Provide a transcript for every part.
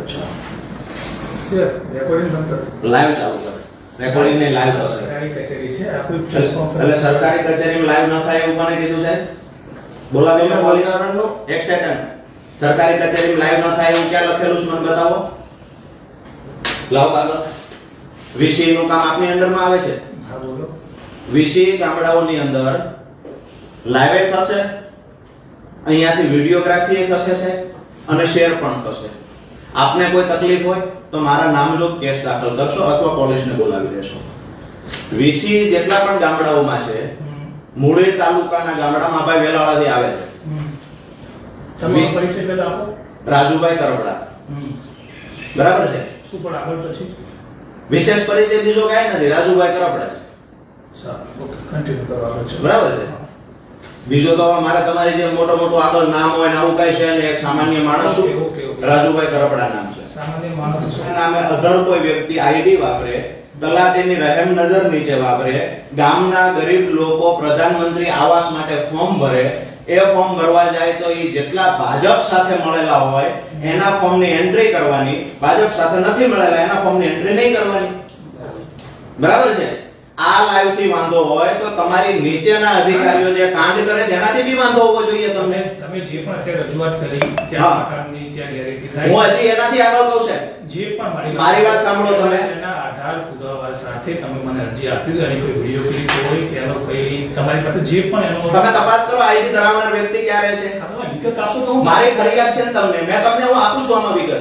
અચ્છા. Recording live ચાલુ કરે. રેકોર્ડિંગ ને લાઈવ થશે સરકારી કચેરી છે આ કોઈ પ્રેસ એટલે સરકારી કચેરીમાં લાઈવ ન થાય એવું કોને કીધું છે? બોલાવી લો પોલીસ એક સેકન્ડ સરકારી કચેરીમાં લાઈવ ન થાય એવું ક્યાં લખેલું છે મને બતાવો. લાવો કાગળ વીસી નું કામ આપની અંડરમાં આવે છે? હા બોલો. વીસી ગામડાઓની અંદર લાઈવ થશે. અહીંયાથી વિડીયોગ્રાફી એ થશે છે. અને શેર પણ થશે. આપને કોઈ તકલીફ હોય તો મારા નામજોગ કેસ દાખલ કરશો અથવા પોલીસને બોલાવી લેશો વીસી જેટલા પણ ગામડાઓમાં છે મૂળે તાલુકાના ગામડામાં ભાઈ વેલાવાથી આવે છે. રાજુભાઈ કરવડા બરાબર છે? શું પણ આગળ પછી? વિશેષ પરિચય બીજો કાંઈ નથી રાજુભાઈ કરવડા છે. સારું ઓકે કન્ટિન્યુ કરો બરાબર છે? બીજો તો મારે તમારી જે મોટો મોટો આગળ નામ હોય ને આવું કઈ છે ને એક સામાન્ય માણસ ઓકે. રાજુભાઈ કરપડા નામ છે. સામાન્ય માણસ નામે અધર કોઈ વ્યક્તિ આઈડી વાપરે તલાટીની રહેમ નજર નીચે વાપરે ગામના ગરીબ લોકો પ્રધાનમંત્રી આવાસ માટે ફોર્મ ભરે એ ફોર્મ ભરવા જાય તો એ જેટલા ભાજપ સાથે મળેલા હોય એના ફોર્મની એન્ટ્રી કરવાની ભાજપ સાથે નથી મળેલા એના ફોર્મની એન્ટ્રી નહીં કરવાની. બરાબર છે? આ લાઈવથી વાંધો હોય તો તમારી નીચેના અધિકારીઓ જે કાંડ કરે છે એનાથી બી વાંધો હોવો જોઈએ તમને. તમે જે પણ અત્યારે રજૂઆત કરી કે. આ પ્રકારની ત્યાં થાય. હું હજી એનાથી આગળ કહું છે જે પણ મારી મારી વાત સાંભળો તમે. એના આધાર પુરાવા સાથે તમે મને અરજી આપી અને કોઈ વિડિયો ક્લિપ હોય કે એનો કોઈ તમારી પાસે જે પણ એનો તમે તપાસ કરો આઈડી ધરાવનાર વ્યક્તિ ક્યારે છે? હા, વિગત આપશો તો હું મારી ફરિયાદ છે તમને. મેં તમને હું આપું છું આમાં વિગત.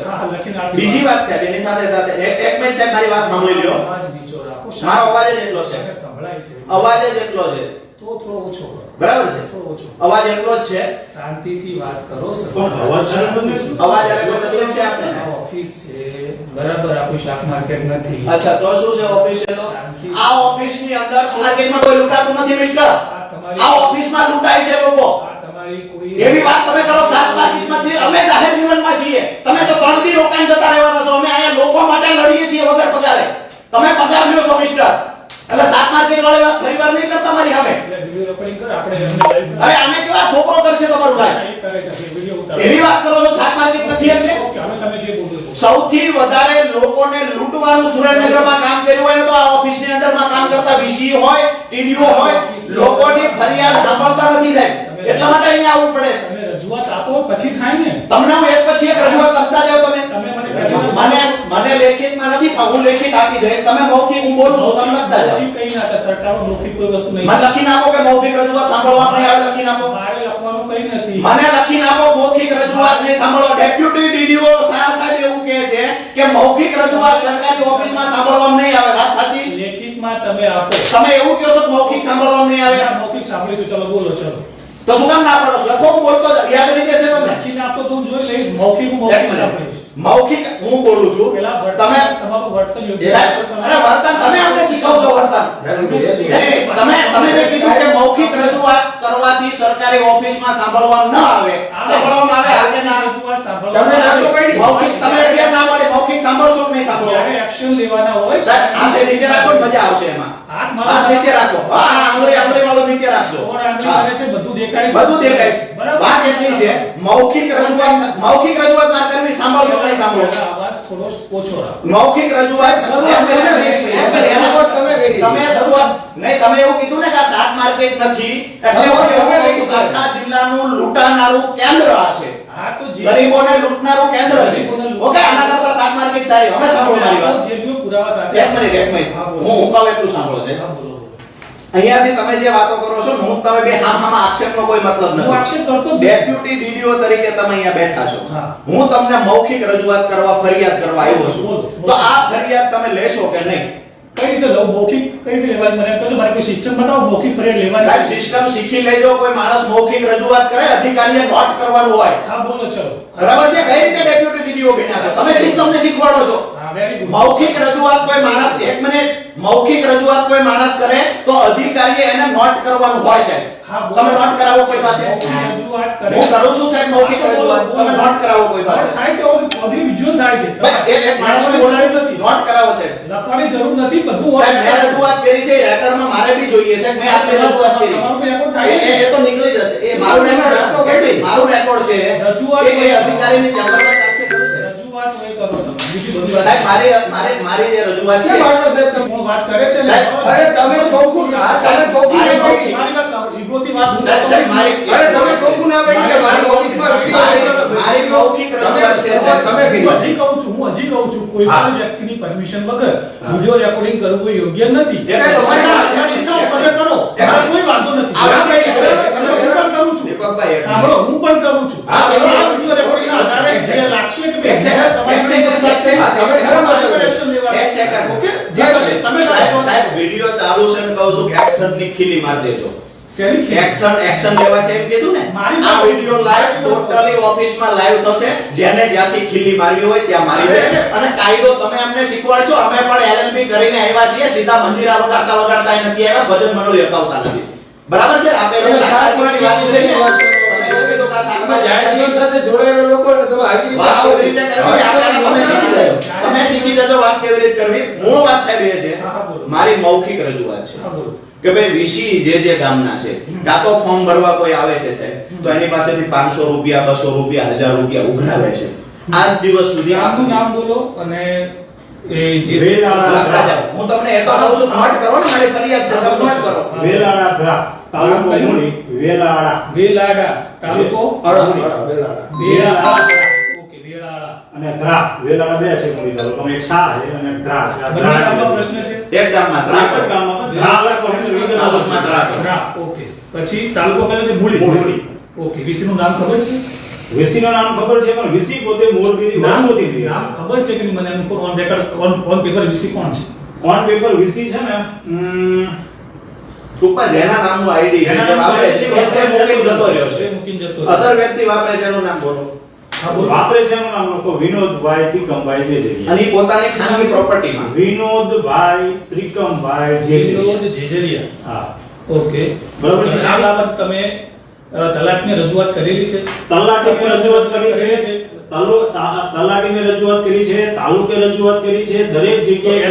બીજી વાત છે એની સાથે સાથે એક મિનિટ સાહેબ મારી વાત સાંભળી લ્યો. મારો અવાજ જ એટલો છે. સંભળાય છે. અવાજ જ એટલો છે. તો થોડો ઓછો કરો. બરાબર છે? થોડો ઓછો અવાજ એટલો જ છે. શાંતિથી વાત કરો સર. પણ અવાજ અવાજ એટલે કોઈ તકલીફ છે આપને ઓફિસ છે. બરાબર આ શાક માર્કેટ નથી. અચ્છા તો શું છે ઓફિસ છે તો આ ઓફિસની અંદર માર્કેટમાં કોઈ લૂંટાતું નથી મિત્ર આ ઓફિસમાં લૂંટાય છે લોકો. તમારી કોઈ એવી વાત તમે કરો શાક માર્કેટમાંથી અમે જાહેર જીવનમાં છીએ તમે તો ત્રણ દી રોકાઈને જતા રહેવાના છો અમે અહીંયા લોકો માટે લડીએ છીએ વગર પગારે તમે પગાર લ્યો છો મિસ્ટર એટલે સાત માર્કેટ વાળી ફરી વાર નહીં કરતા મારી સામે. અરે આને કેવા છોકરો કરશે તમારું ઉતારો. એવી વાત કરો છો સાત માર્કેટ નથી એટલે? સૌથી વધારે લોકોને લૂંટવાનું સુરેન્દ્રનગરમાં કામ કર્યું હોય ને તો આ ઓફિસની અંદરમાં કામ કરતા વીસી હોય ટીડીઓ હોય લોકોની ફરિયાદ સાંભળતા નથી સાહેબ. એટલા માટે અહીંયા આવવું પડે. રજૂઆત આપો પછી થાય ને. તમને હું એક પછી એક રજૂઆત કરતા જાવ તમે. મને મને લેખિતમાં નથી પણ હું લેખિત આપી દઈશ. તમે મૌખિક હું બોલું છું તમે લખતા જાઓ કઈ ના હતા સરકાર મૌખિક કોઈ વસ્તુ નહીં મને લખી નાખો કે મૌખિક રજૂઆત સાંભળવા નહીં આવે લખી નાખો. મારે લખવાનું કઈ નથી. મને લખી નાખો મૌખિક રજૂઆત નહીં સાંભળવા ડેપ્યુટી ડીડીઓ સાહેબ સાહેબ એવું કહે છે કે મૌખિક રજૂઆત સરકારી ઓફિસમાં સાંભળવામાં નહીં આવે. વાત સાચી? લેખિતમાં તમે આપો. તમે એવું કહો છો મૌખિક સાંભળવામાં નહીં આવે? મૌખિક સાંભળીશું. ચલો બોલો ચલો. તો શું કામ ના પડો છો? લખો બોલતો યાદ રહી જશે તમને? લખીને આપો તો હું જોઈ લઈશ. મૌખિક મૌખિક સાંભળીશ. મૌખિક હું બોલું છું તમે તમારું વર્તન અરે તમે અમને શીખવશો વર્તન. તમે તમે જે કીધું કે મૌખિક રજૂઆત કરવાથી સરકારી ઓફિસમાં સાંભળવામાં ન આવે સાંભળવામાં આવે આજે ના રજૂઆત સાંભળવા તમને ના તો આવે. પડી. મૌખિક તમે અત્યારે ના મળે મૌખિક સાંભળશો કે નહીં સાંભળો? એક્શન લેવાના હોય સાહેબ હાથે નીચે રાખો મજા આવશે એમાં. હાથ નીચે રાખો. હા હા, આંગળી આંગળી વાળું નીચે રાખજો. કોણ આંગળી કરે છે? બધું દેખાય છે. બધું દેખાય છે. બરાબર? વાત એટલી છે. મૌખિક રજૂઆત મૌખિક રજૂઆત મારે કરવી સાંભળશો નહીં સાંભળો. પહેલા થોડો ઓછો રાખો. મૌખિક રજૂઆત શરૂઆત એક મિનિટ, તમે શરૂઆત નહીં એવું કીધું ને કે આ શાક માર્કેટ નથી. એટલે હું એવું કહું છું. આખા જિલ્લાનું લૂંટાનારું કેન્દ્ર આ છે. હા તો ગરીબોને લૂંટનારું કેન્દ્ર છે. ઓકે આના કરતા સારી હવે સાંભળો મારી વાત. જે પુરાવા સાથે એક મિનિટ એક મિનિટ. હું હુકાવ એટલું સાંભળો છે. અહીંયાથી તમે જે વાતો કરો છો હું તમે બે હા હામ આક્ષેપનો કોઈ મતલબ હું આક્ષેપ કરતો નથી. ડેપ્યુટી ડીડીઓ તરીકે તમે અહીંયા બેઠા છો. હું. તમને મૌખિક રજૂઆત કરવા ફરિયાદ કરવા આવ્યો છું. તો આ ફરિયાદ તમે લેશો કે નહીં? કઈ રીતે લઉં મૌખિક કઈ રીતે લેવાય? મને કહો મારી કોઈ સિસ્ટમ બતાવો મૌખિક ફરિયાદ લેવા સાહેબ સિસ્ટમ શીખી લેજો કોઈ માણસ મૌખિક રજૂઆત કરે અધિકારીએ નોટ કરવાનું હોય. હા બોલો ચલો. બરાબર છે? કઈ રીતે ડેપ્યુટી ડીડીઓ બન્યા છો? તમે સિસ્ટમને શીખવાડો છો. હા વેરી ગુડ મૌખિક રજૂઆત કોઈ માણસ એક મિનિટ મૌખિક રજૂઆત કોઈ માણસ કરે તો અધિકારીએ એને નોટ કરવાનું હોય છે. તમે નોટ કરાવો કોઈ પાસે? રજૂઆત કરે. હું કરું છું સાહેબ મૌખિક રજૂઆત. તમે નોટ કરાવો કોઈ પાસે. થાય છે ઓડિયો વિઝ્યુઅલ થાય છે. ભાઈ, એક માણસને બોલાવી નથી. નોટ કરાવો છે લખવાની જરૂર નથી બધું. સાહેબ મેં રજૂઆત કરી છે રેકોર્ડમાં મારે બી જોઈએ છે. મેં આપને રજૂઆત કરી. તમારું રેકોર્ડ એ થાય એ- એ તો નીકળી જશે. એ મારું રેકોર્ડ છે. મારું રેકોર્ડ છે. રજૂઆત એ અધિકારીની જાગૃતતા છે રજૂઆત હોય કરો. મારી મારી મારી જે રજૂઆત છે સાહેબ તમે- વાત કરે છે અરે તમે ચોખ્ખું તમે ચોખ્ખું મારી મારી વાત સાહેબ, સાહેબ, મારી- અરે તમે ચોખ્ખું ના બેઠી કે મારી ઓફિસમાં વીડિયો મારી મૌખિક રજૂઆત છે, સાહેબ. તમે હજી કહું છું હું હજી કહું છું કોઈ. પણ વ્યક્તિની પરમિશન વગર વિડિયો રેકોર્ડિંગ કરવું યોગ્ય નથી. સાહેબ, તમારી ઈચ્છા તમે કરો. એક મારે કોઈ વાંધો નથી. આ પણ કરું છું. દીપકભાઈ, સાંભળો હું પણ કરું છું. આ વિડિયો રેકોર્ડિંગ ના આધારે જે લાગશે કે તમે તમે સાહેબ કરો. સાહેબ વિડિયો ચાલુ છે ને કહું છું કે એક્શનની ખીલી માર દેજો. શેની ખેલ? એક્શન એક્શન લેવાશે એમ કીધું ને? મારી આ વાત- વિડિયો લાઈવ ટોટલી ઓફિસમાં લાઈવ થશે. જેને જ્યાંથી ખીલી મારવી હોય ત્યાં મારી દે. અને કાયદો તમે અમને શીખવાડશો અમે પણ એલએલબી કરીને આવ્યા છીએ. સીધા મંજીરા વગાડતા વગાડતા નથી આવ્યા. ભજન મંડળી અકાવતા નથી. બરાબર છે? આપણે તમે શાકમાની વાત વિશેની વાત કરો. તમે એવું કીધું કે આ તમે શાકમાની જાહેર જીવન સાથે જોડાયેલા લોકોને તમે આવી રીતે આવો. કેવી રીતે કરવી? આપણે તમે શીખી જજો. તમે શીખી જજો વાત કેવી રીતે કરવી. મૂળ વાત સાહેબ એ છે. મારી મૌખિક રજૂઆત છે. કે ભાઈ વીસી જે જે ગામના છે કાં તો ફોર્મ ભરવા કોઈ આવે છે સાહેબ તો એની પાસેથી 500 રૂપિયા બસો રૂપિયા હજાર રૂપિયા ઉઘરાવે છે. આજ દિવસ સુધી આપનું નામ બોલો અને હું તમને એ તો કહું છું નોટ કરો ને મારી ફરિયાદ છે તમે નોટ કરો. વેલાળા ધ્રા તાલુકો? વેલાળા. તાલુકો? વેલાળા. અને ધ્રા વેલાળા બે છે મૂળી તાલુકો એક શાહ છે અને એક ધ્રા છે. ધ્રા પ્રશ્ન છે? એક ગામમાં એક જ ગામમાં ધ્રા લખો છે વિગત તાલુકામાં ધ્રા. ધ્રા ઓકે. પછી તાલુકો કયો છે મૂળી. મૂળી. ઓકે. વીસી નું નામ ખબર છે? વીસીનું નામ ખબર છે પણ વીસી પોતે મોરબી નામ હતી. નામ ખબર છે કે મને એનું on record on on paper VC કોણ છે? ઓન પેપર વીસી છે ને ટૂંકમાં જેના નામનું આઈડી છે. જેના જે મૂકીને જતો રહ્યો છે. મૂકીને જતો. અધર વ્યક્તિ વાપરે છે એનું નામ બોલો. વાપરે છે એનું નામ લખો વિનોદભાઈ ત્રિકમભાઈ જે જગ્યાએ. અને પોતાની ખાનગી પ્રોપર્ટીમાં. વિનોદભાઈ ત્રિકમભાઈ જે વિનોદ. જેજરિયા હા. ઓકે. બરોબર છે. આ બાબત તમે તલાક તલાટને રજૂઆત કરેલી છે? તલાટીને રજૂઆત કરી છે? તલાટીને રજૂઆત કરી છે તાલુકે રજૂઆત કરી છે દરેક જગ્યાએ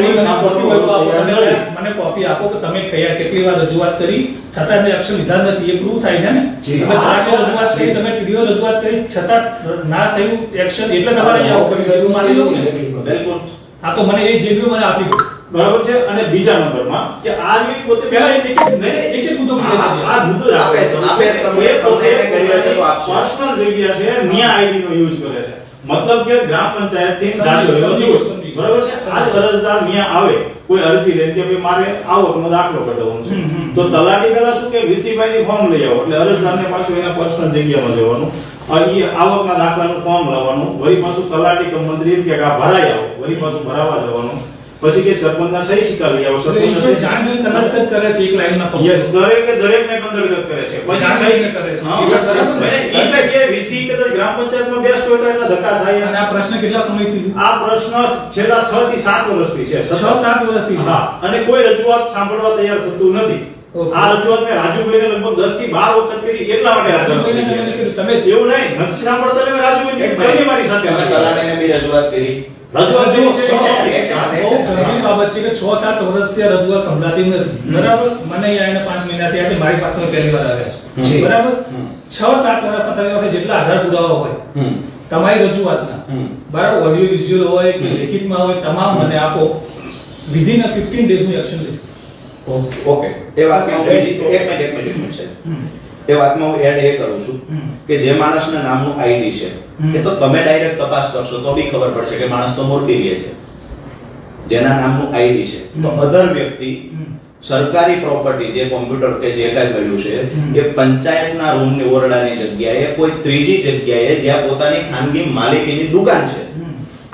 મને કોપી આપો. કે તમે કયા કેટલી વાર રજૂઆત કરી છતાં એક્શન લીધા નથી એ પ્રૂવ થાય છે ને? તમે રજૂઆત કરી તમે ટીડીઓ રજૂઆત કરી છતાં ના થયું એક્શન એટલે તમારે અહીંયા કરી ગયું માની લો ને બિલકુલ હા તો મને એ જે મને આપી દો. બરાબર છે? અને બીજા નંબરમાં કે આ પોતે પહેલા એક એક યુઝ કરે છે મતલબ કે ગ્રામ પંચાયતથી. બરાબર છે? અરજદાર ન્યા આવે કોઈ અરજી લઈને કે ભાઈ મારે આવકનો દાખલો કઢાવવાનો છે. તો તલાટી પેલા શું કે વીસીભાઈ ની ફોર્મ લઈ આવો એટલે અરજદારને પાછું એના પર્સનલ જગ્યામાં જવાનું. અહીં આવકના દાખલાનું ફોર્મ લાવવાનું. વળી પાછું તલાટી કે મંત્રી કે આ ભરાઈ આવો વળી પાછું ભરાવા જવાનું. પછી કે સરપંચના સહી સિક્કા આવો એટલે ઈશ્વર જાણ જોઈને કરે છે એક લાઈનમાં. યસ દરેકે દરેકને કંદરગત કરે છે. પછી સહી કરે છે. હા, સરસ તો કે વીસી કદાચ ગ્રામ પંચાયતમાં બેસતો હોય એટલે ધક્કા થાય. અને આ પ્રશ્ન કેટલા સમયથી છે? આ પ્રશ્ન છેલ્લા 6 થી 7 વર્ષથી છે. છ સાત વર્ષથી? હા. અને કોઈ રજૂઆત સાંભળવા તૈયાર થતું નથી. આ રજૂઆત મેં રાજુભાઈને લગભગ 10 થી 12 વખત કરી એટલા માટે રાજુભાઈને તમે એવું નહીં નથી સાંભળતા એટલે તમે મારી સાથે બી રજૂઆત કરી. રજૂઆત જેવું છે એક સેકન્ડ, એક સેકન્ડ, એક બહુ સેકન્ડ. ગંભીર બાબત છે કે છ સાત વર્ષથી આ રજૂઆત સંભળાતી નથી. બરાબર? મને અહીંયા આવીને પાંચ મહિના થયા છે મારી પાસે પહેલી વાર આવ્યા છો. બરાબર? હમ. છ સાત વર્ષમાં તમારી પાસે જેટલા આધાર પુરાવા હોય તમારી રજૂઆતના. બરાબર? ઓડિયો વિઝ્યુઅલ હોય કે લેખિતમાં હોય તમામ મને આપો. વિધિન અ 15 ડેઝ હું એક્શન લઈશ. ઓકે એ વાતમાં એક મિનિટ એક મિનિટ એક મિનિટ સાહેબ. એ વાતમાં હું એડ એ કરું છું કે જે માણસના નામનું આઈડી છે એ તો તમે ડાયરેક્ટ તપાસ કરશો તો બી ખબર પડશે કે માણસ તો મૂર્તિ લે છે. જેના નામનું આઈડી છે. તો અધર વ્યક્તિ સરકારી પ્રોપર્ટી જે કોમ્પ્યુટર કે જે કાંઈ મળ્યું છે. એ પંચાયતના રૂમની ઓરડાની જગ્યાએ કોઈ ત્રીજી જગ્યાએ જ્યાં પોતાની ખાનગી માલિકીની દુકાન છે.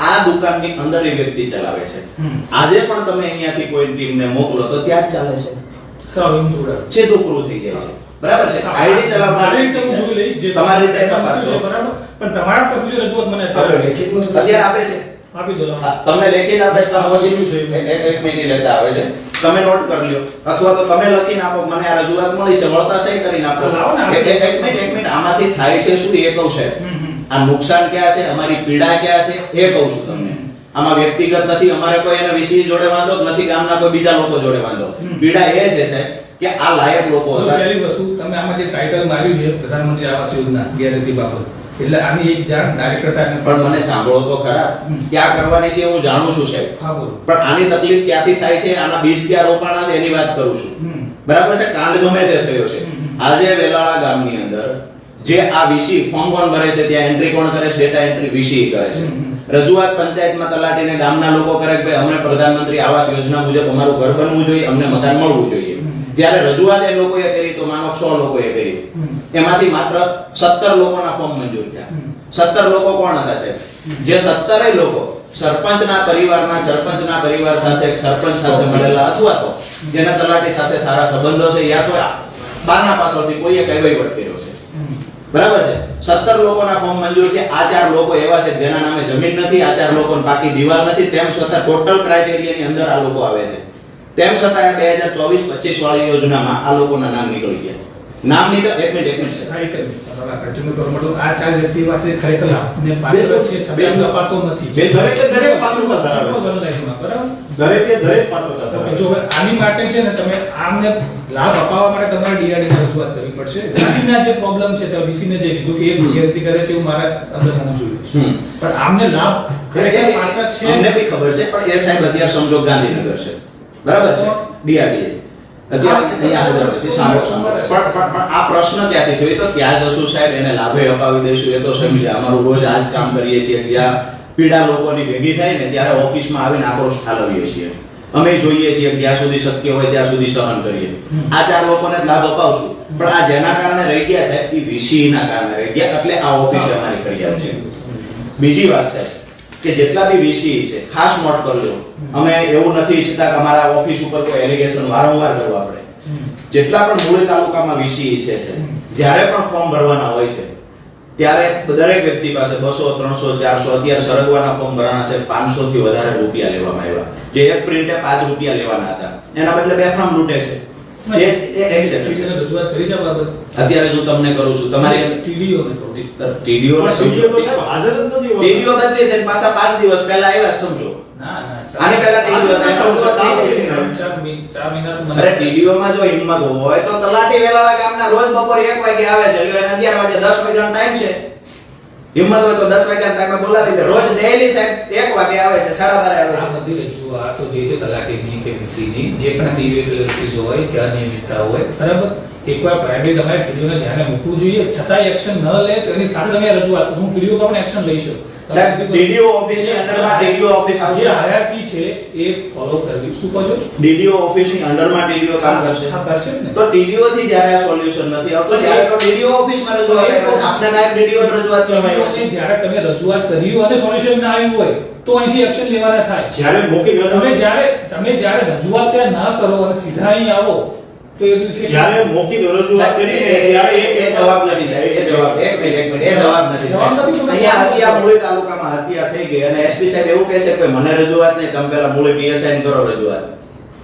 આ દુકાનની અંદર એ વ્યક્તિ ચલાવે છે. આજે પણ તમે અહીંયાથી કોઈ ટીમને મોકલો તો ત્યાં જ ચાલે છે. સારું હું છે પૂરું થઈ જાય છે. બરાબર છે? આઈડી ચલાવવા મારી રીતે હું લઈશ જે તમારી રીતે તપાસ કરો. બરાબર? પણ તમારા તરફથી રજૂઆત મને અત્યારે લેખિતમાં અત્યારે આપે છે. આપી દો તમને લેખિત આપે છે તમે શીખ્યું છે. એક- મિનિટ લેતા આવે છે. તમે નોટ કરી લ્યો અથવા તો તમે લખીને આપો મને આ રજૂઆત મળી છે વળતા સહી કરીને આપો. ને. એક મિનિટ એક મિનિટ. આમાંથી થાય છે શું એ કહું છે. આ નુકસાન ક્યાં છે? અમારી પીડા ક્યાં છે? એ કહું છું તમને. આમાં વ્યક્તિગત નથી અમારે કોઈ એના વિશે જોડે વાંધો નથી ગામના કોઈ બીજા લોકો જોડે વાંધો. પીડા એ છે સાહેબ કે આ લાયક લોકો હતા. પહેલી વસ્તુ તમે આમાં જે ટાઇટલ માર્યું છે પ્રધાનમંત્રી આવાસ યોજના ગેરંટી બાબત એટલે આની એક જાણ ડાયરેક્ટર સાહેબ પણ મને સાંભળો તો ખરા. ક્યાં કરવાની છે હું જાણું છું સાહેબ. હા બોલો. પણ આની તકલીફ ક્યાંથી થાય છે? આના બીજ ક્યાં રોપાણા છે એની વાત કરું છું. બરાબર છે? કાંડ ગમે તે થયો છે. આજે વેલાળા ગામની અંદર જે આ વીસી ફોર્મ કોણ ભરે છે? ત્યાં એન્ટ્રી કોણ કરે છે? ડેટા એન્ટ્રી વીસી કરે છે. રજૂઆત પંચાયતમાં તલાટીને ગામના લોકો કરે કે અમને પ્રધાનમંત્રી આવાસ યોજના મુજબ અમારું ઘર બનવું જોઈએ અમને મકાન મળવું જોઈએ. જ્યારે રજૂઆત એ લોકોએ કરી તો માનો સો લોકોએ કરી. એમાંથી માત્ર સત્તર લોકોના ફોર્મ મંજૂર થયા. સત્તર લોકો કોણ હતા સાહેબ? જે સત્તરે લોકો સરપંચના પરિવારના સરપંચના પરિવાર સાથે સરપંચ સાથે મળેલા અથવા તો જેના તલાટી સાથે સારા સંબંધો છે યા તો બારના પાસોથી કોઈએ કહેવાય વહીવટ કર્યો છે. બરાબર છે? સત્તર લોકોના ફોર્મ મંજૂર છે. આ ચાર લોકો એવા છે જેના નામે જમીન નથી, આ ચાર લોકોને પાકી દિવાલ નથી. તેમ છતાં ટોટલ ક્રાઇટેરિયાની અંદર આ લોકો આવે છે. તેમ છતાં બે હજાર ચોવીસ પચીસ વાળી યોજનામાં આ લોકોના નામ નીકળી ગયા. નામ તો એક મિનિટ એક મિનિટ કરવા માંડો. આ ચાર વ્યક્તિ પાસે ખરેખર પાત્ર છે અપાતો નથી. જે દરેક દરેક પાત્રતા ધરાવે છે. બરાબર? દરેકે દરેક પાત્રતા ધરાવે જો આની માટે છે ને તમે આમને લાભ અપાવવા માટે તમારે ડીઆરડી ની રજૂઆત કરવી પડશે. VC ના જે પ્રોબ્લેમ છે તો ને જે કીધું કે એ વિદ્યાર્થી કરે છે એવું મારા અંદર હોવું જોઈએ. પણ આમને લાભ ખરેખર પાત્ર છે? અમને બી ખબર છે પણ એ સાહેબ અત્યારે સમજો ગાંધીનગર છે. બરાબર છે? ડીઆરડીએ. આ પ્રશ્ન ક્યાંથી થયો? તો ત્યાં જશું સાહેબ એને લાભે અપાવી દઈશું. એ તો સમજ્યા. અમારું રોજ આ જ કામ કરીએ છીએ. જ્યાં પીડા લોકોની ભેગી થાય ને ત્યારે ઓફિસમાં આવીને આક્રોશ ઠાલવીએ છીએ. અમે જોઈએ છીએ જ્યાં સુધી શક્ય હોય ત્યાં સુધી સહન કરીએ. આ ચાર લોકોને લાભ અપાવશું. પણ આ જેના કારણે રહી ગયા સાહેબ? એ વીસી ના કારણે રહી ગયા. એટલે આ ઓફિસ અમારી ફરિયાદ છે. બીજી વાત છે કે જેટલા બી વીસી છે ખાસ નોટ કરજો અમે એવું નથી ઈચ્છતા કે અમારા ઓફિસ ઉપર કોઈ એલિગેશન વારંવાર કરવા પડે જેટલા પણ મૂળ તાલુકામાં વીસી છે જ્યારે પણ ફોર્મ ભરવાના હોય છે ત્યારે દરેક વ્યક્તિ પાસે બસો ત્રણસો ચારસો અત્યારે સરગવાના ફોર્મ ભરવાના છે પાંચસો થી વધારે રૂપિયા લેવામાં આવ્યા. જે એક પ્રિન્ટે પાંચ રૂપિયા લેવાના હતા. એના બદલે બે ફોર્મ લૂંટે છે. અત્યારે હું તમને કરું છું તમારે ટીડીઓ ટીડીઓ ટીડીઓ બદલી છે પાછા પાંચ દિવસ પહેલા આવ્યા સમજો. આની પહેલા ટીડીઓ હતા અરે ટીડીઓ માં જો હિંમત હોય તો તલાટી વેલાળા ગામના રોજ બપોરે 1 વાગે આવે છે. એટલે એને અગિયાર વાગે દસ વાગ્યાનો ટાઈમ છે. હિંમત હોય તો દસ વાગ્યાના ટાઈમે બોલાવી લે. રોજ ડેઈલી સાહેબ એક વાગે આવે છે સાડા આવે છે. આ બધી રજૂઆતો જે છે તલાટીની કે વીસીની જે પણ irregularities હોય કે અનિયમિતતા હોય બરાબર? એકવાર પ્રાઇવેટ તમારે પીડીઓને ધ્યાને મૂકવું જોઈએ. છતાંય એક્શન ન લે તો એની સાથે તમે રજૂઆત. હું પીડીઓ પર પણ એક્શન લઈશું સાહેબ ડીડીઓ ઓફિસની અંડરમાં ડીડીઓ ઓફિસ આવશે. હાયરાર્કી છે એ ફોલો કરવી શું કહો ડીડીઓ ઓફિસની અંડરમાં ડીડીઓ કામ કરશે. હા કરશે ને. તો ટીડીઓ થી જ્યારે સોલ્યુશન નથી આવતો ત્યારે તો ડીડીઓ ઓફિસમાં રજૂઆત. આપને નાયબ ડીડીઓ રજૂઆત તમે જ્યારે તમે રજૂઆત કરી અને સોલ્યુશન ના આવ્યું હોય તો અહીંથી એક્શન લેવાના થાય. જ્યારે મૌખિક તમે જ્યારે તમે જ્યારે રજૂઆત ત્યાં ના કરો અને સીધા અહીં આવો તો જ્યારે મૌખિક રજૂઆત સાહેબ, એ- ત્યારે જવાબ નથી સાહેબ એ જવાબ એક મિનિટ એક મિનિટ એ જવાબ નથી જવાબ નથી અહીંયા હત્યા મૂળી તાલુકામાં હત્યા થઈ ગઈ અને એસપી સાહેબ એવું કહે છે કે મને રજૂઆત નહીં તમે પેલા મૂળી પીએસઆઈ કરો રજૂઆત.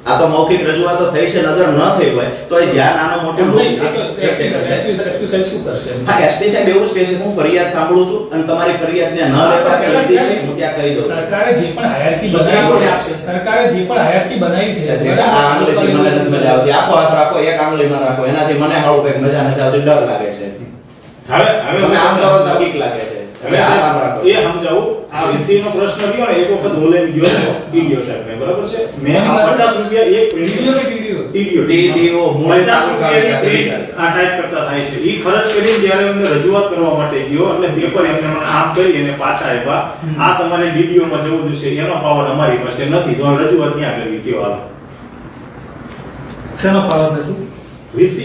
આ તો મૌખિક રજૂઆતો થઈ છે નગર ન થઈ હોય તો એ જ્યાં નાનો મોટો સાહેબ. શું કરશે હા એસપી સાહેબ એવું જ કહે છે હું ફરિયાદ સાંભળું છું અને તમારી ફરિયાદને ન લેતા કે લીધી છે હું ત્યાં કહી દઉં સરકારે જે પણ હાયરકી બનાવી છે સરકારે જે પણ હાયરકી બનાવી છે આ આંગળીથી મને નથી મજા આવતી. આખો હાથ રાખો એક આંગળીમાં રાખો એનાથી મને હાવ કંઈક મજા નથી આવતી ડર લાગે છે. હવે હવે તમે આમ કરો તો બીક લાગે છે. હવે હવે આ આમ રાખો. એ સમજાવું આ વીસી નો પ્રશ્ન ગયો ને એક વખત હું લઈને ગયો હતો ટીડીઓ સાહેબ બરાબર છે? મેં આ પચાસ રૂપિયા એક વીડિયો કે ટીડીઓ ટીડીઓ પચાસ તાલુકા પ્રિન્ટ આ ટાઈપ કરતા થાય છે. ઈ ખર્ચ કરીને જ્યારે અમને રજૂઆત કરવા માટે ગયો એટલે પેપર એમને મને આમ કરી અને પાછા આવ્યા. આ તમારે ડીડીઓ માં જવું જોશે એનો પાવર અમારી પાસે નથી. તો રજૂઆત ક્યાં કરવી કયો હાલ? શેનો પાવર નથી? વીસી